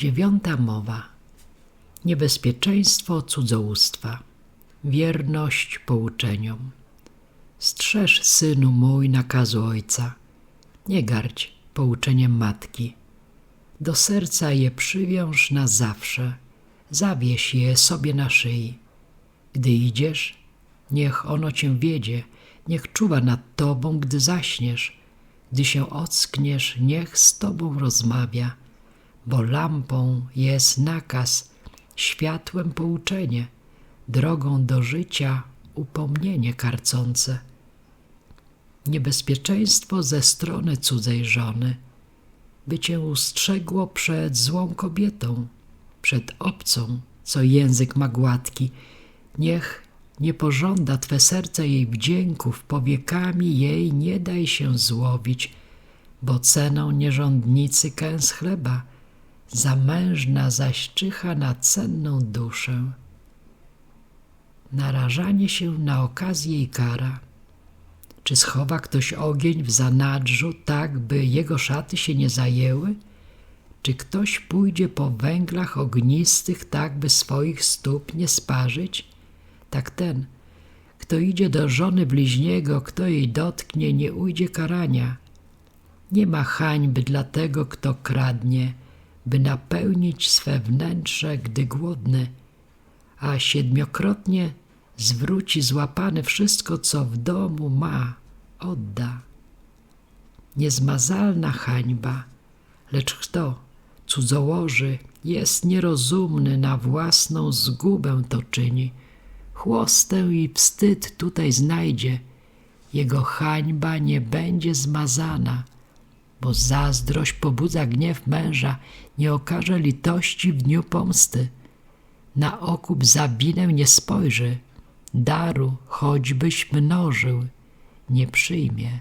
Dziewiąta mowa. Niebezpieczeństwo cudzołóstwa. Wierność pouczeniom. Strzeż, synu mój, nakazu ojca. Nie gardź pouczeniem matki. Do serca je przywiąż na zawsze. Zawieś je sobie na szyi. Gdy idziesz, niech ono cię wiedzie, niech czuwa nad tobą, gdy zaśniesz. Gdy się ockniesz, niech z tobą rozmawia, bo lampą jest nakaz, światłem pouczenie, drogą do życia upomnienie karcące. Niebezpieczeństwo ze strony cudzej żony, by cię ustrzegło przed złą kobietą, przed obcą, co język ma gładki, niech nie pożąda Twe serce jej wdzięków, powiekami jej nie daj się złowić, bo ceną nierządnicy kęs chleba, zamężna zaś czyha na cenną duszę. Narażanie się na okazję i kara. Czy schowa ktoś ogień w zanadrzu, tak by jego szaty się nie zajęły? Czy ktoś pójdzie po węglach ognistych, tak by swoich stóp nie sparzyć? Tak ten, kto idzie do żony bliźniego, kto jej dotknie, nie ujdzie karania. Nie ma hańby dla tego, kto kradnie, by napełnić swe wnętrze, gdy głodny, a siedmiokrotnie zwróci złapany wszystko, co w domu ma, odda. Niezmazalna hańba, lecz kto cudzołoży, jest nierozumny, na własną zgubę to czyni. Chłostę i wstyd tutaj znajdzie, jego hańba nie będzie zmazana, bo zazdrość pobudza gniew męża, nie okaże litości w dniu pomsty. Na okup zabinę nie spojrzy, daru choćbyś mnożył, nie przyjmie.